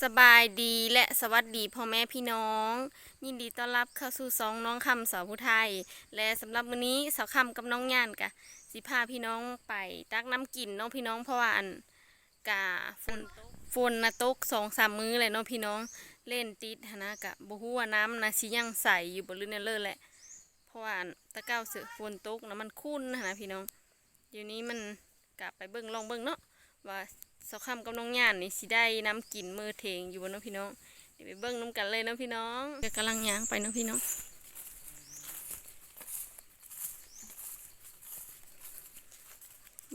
สบายดีและสวัสดีพ่อแม่พี่น้อง ยินดีต้อนรับเข้าสู่สองน้องคำสาวผู้ไทย และสำหรับมื้อนี้สาวคำกับน้องย่านกะสิพาพี่น้องไปตักน้ำกินน้องพี่น้องเพราะว่าอันกะฝนฝนนะตกสองสามมื้อเลยเนาะพี่น้องเล่นติดหนะกะบ่ฮู้ว่าน้ำนะสิยังใสอยู่บ่หรือแนวเลยแหละเพราะว่าตะเก้าเสือฝนตกนะมันคุ้นนะพี่น้องเดี๋ยวนี้มันกะไปเบิ่งลองเบิ่งเนาะว่า สาวคำกับน้องย่านนี่สิได้น้ำกินมือเทงอยู่บนน้องพี่น้องเดี๋ยวไปเบิ้งน้ำกันเลยน้องพี่น้องกำลังย่างไปน้องพี่น้อง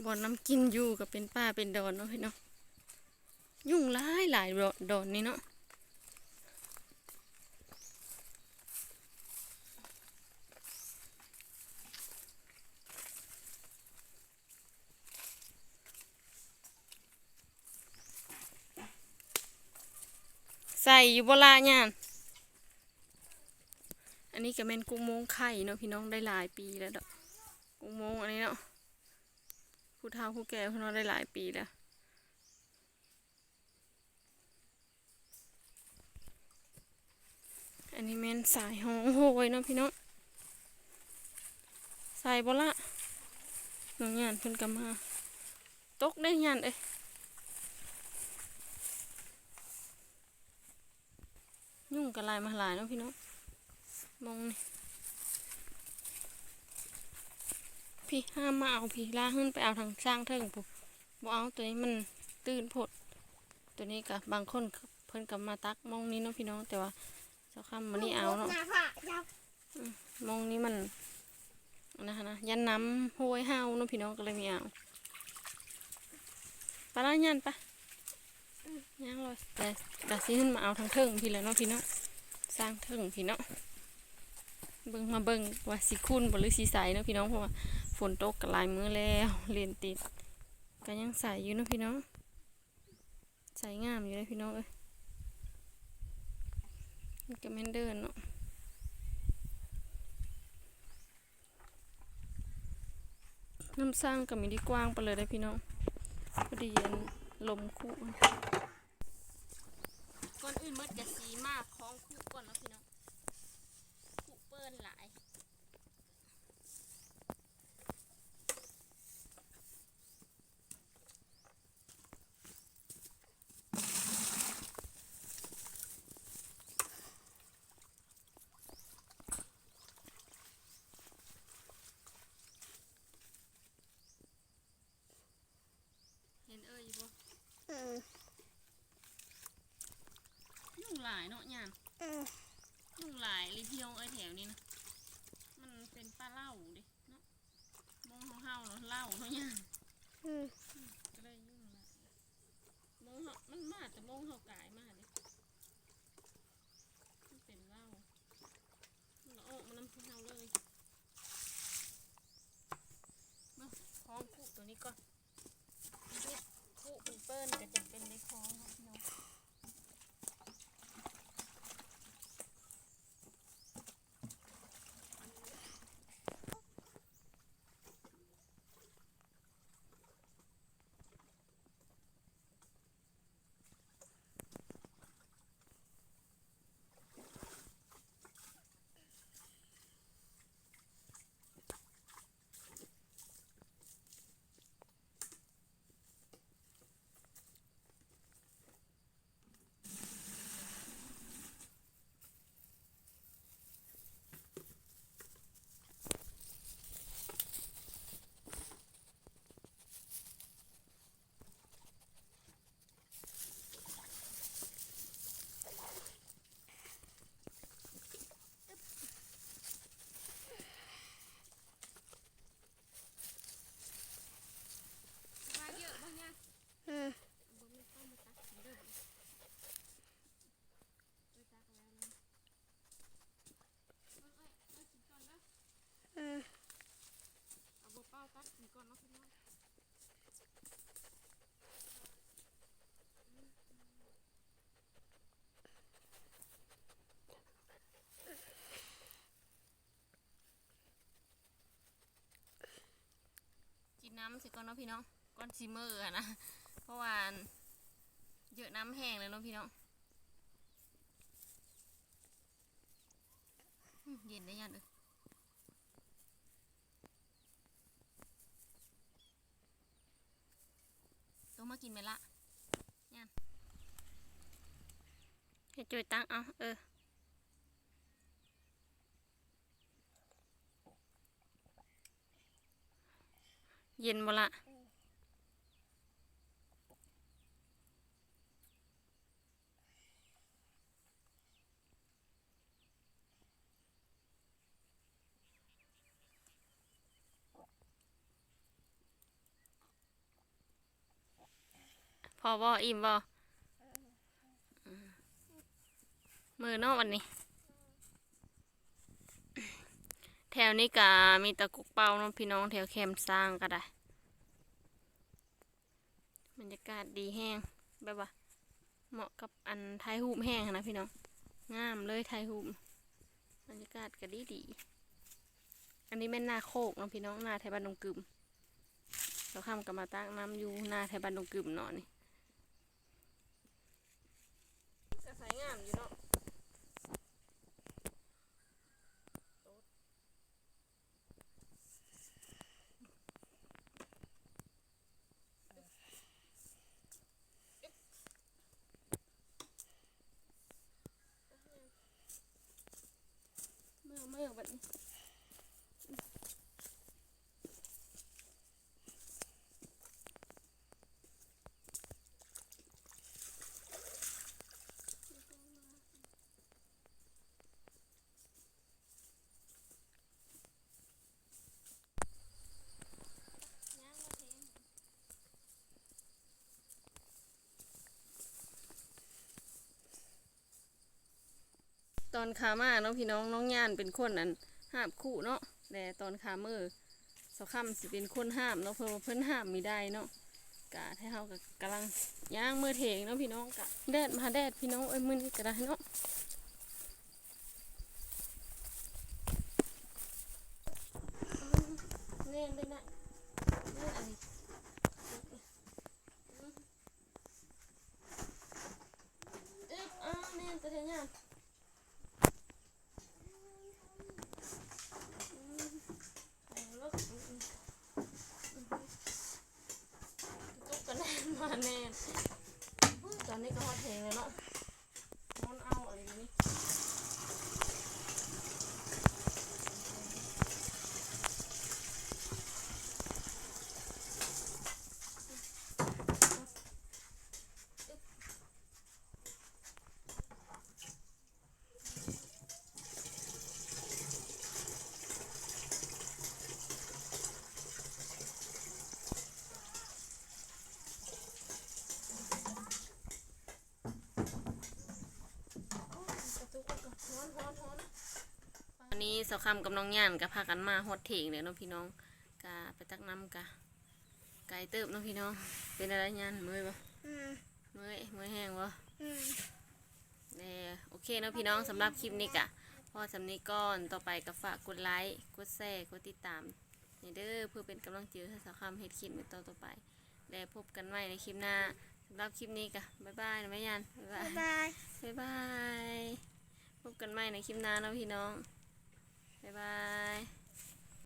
บ่อนน้ำกินอยู่กับเป็นป้าเป็นดอนเนาะพี่น้องยุ่งหลายหลายดอนนี่เนาะ ใส่อยู่บ่ละย่านอันนี้ก็เป็นกุ้งโมงไข่เนาะพี่น้องได้หลายปีแล้วดอกกุ้งโมงอันนี้เนาะผู้เฒ่าผู้แก่พี่น้องได้หลายปีแล้วอันนี้แม่นสายหองโหยเนาะพี่น้องใส่บ่ละน้องยานเพิ่นก็มาตกได้ยานเอ้ย ยุ่งกับลายมาหลายเนาะพี่น้องมองนี่พี่ห้ามมาเอาพี่ลาขึ้นไปเอาทางสร้างเทิงปุ๊บบ่เอาตัวนี้มันตื่นโพดตัวนี้กับบางคนเพิ่นกับมาตักมองนี้เนาะพี่น้องแต่ว่าเจ้าคำมันนี่เอาเนาะมองนี้มันนะคะนะยันน้ำห้วยห้าวเน้องพี่น้องก็เลยไม่เอาไปละยันปะ ย่างเลยแต่แต่สิขึ้นมาเอาทางเทิงพี่แล้วเนาะพี่เนาะสร้างเทิงพี่เนาะเบิ่งมาเบิ่งว่าสีคุ้นบ่หรือสีใสเนาะพี่น้องเพราะว่าฝนตกกับลายมือแล้วเรียนติดก็ยังใสอยู่เนาะพี่น้องใสงามอยู่เลยพี่น้องเอ้ยก็แม่นเดินเนาะน้ำสร้างกับมิดีกว้างไปเลยได้พี่น้องพอดีอัน ลมคู่ก่อนอื่นเมื่อจะสีมากคล้องคู่ก่อนเนาะพี่น้องคู่เปิ้นหลายเห็นเอ้ยอยู่บ่ยุ่งหลายเนาะยานยุ่งหลาย เลยพี่น้องเอ้ยแถวนี้นะ มันเป็นปลาเล่าดิเนาะมองเฮาๆเนาะเล่าเนาะยานก็เลยยุ่งหลายมองเฮามันมาแต่มองเฮากายมาดิมันเป็นเล่ามันละออกมันน้ำพี่เฮาเลยมาคล้องคู่ตัวนี้ก่อนคู่เป็นเปิ้ลก็จะเป็นในคล้องเนาะ้ำสิก่อนเนาะพี่น้องก้อนชิมเมอร์นะเพราะว่าเยอะน้ำแห้งเลยเนาะพี่น้องเย็นได้ยันเออต้องมากินไปละยันให้จุยตั้งเอาเออ เย็นบ่ละพอบ่อิ่มบ่อืมมือเนอกวันนี้ แถวนี้ก็มีตะกุกเป่าเน้องพี่น้องแถวแคมสร้างก็ได้บรรยากาศดีแห้งแบบว่า เหมาะกับอันถ่ายรูปแห้งนะพี่น้องงามเลยถ่ายรูปบรรยากาศก็ดีดีอันนี้แม่นนาโคกเนาะพี่น้องนาไทยบ้านดงกึมเราข้ามกับมาตั้งน้ำอยู่นาไทยบ้านดงกึมเนาะนี่ก็สายงามอยู่เนาะ อเมื่อแบบนี้ ตอนขามาเนาะพี่น้องน้องย่านเป็นคนนั้นห้ามคู่เนาะแต่ตอนขามือสคำสิเป็นคนห้ามเนาะเพื่อเพิ่นห้ามไมีได้เนาะกะให้เฮากับกำลังย่างมือเถงเนาะพี่น้องกะแดดมาแดดพี่น้องเอ้ยมือนี้ก็ได้เนาะเน่นเลยนะเน่นอะไรเอ๊ะอ้าวเน่นจะเทียนยัง จุกกันแน่นมาแน่นตอนนี้ก็ฮอตเพลงเลยเนาะมันเอาอะไรนี้ วันนี้สาวคำกับน้องย่านก็พากันมาฮอตเพลงเลยเนาะพี่น้องกะไปตักน้ำกะไก่เติบเนาะพี่น้อง เป็นอะไรย่านเมื่อยปะอืมเมื่อยเมื่อยแห้งวะอืมเน่โอเคเนาะพี่น้องสำหรับคลิปนี้กะพอสำนี้ก่อนต่อไปก็ฝากกดไลค์กดแชร์กดติดตามนี่เด้อเพื่อเป็นกำลังใจให้สาวคำเฮ็ดคลิปในต่อต่อไป แล้วพบกันใหม่ในคลิปหน้าสำหรับคลิปนี้กะบ๊ายบายนะแม่ยันบ๊ายบายบ๊ายบายบ๊ายบายพบกันใหม่ในคลิปหน้าเนาะพี่น้อง บ๊ายบาย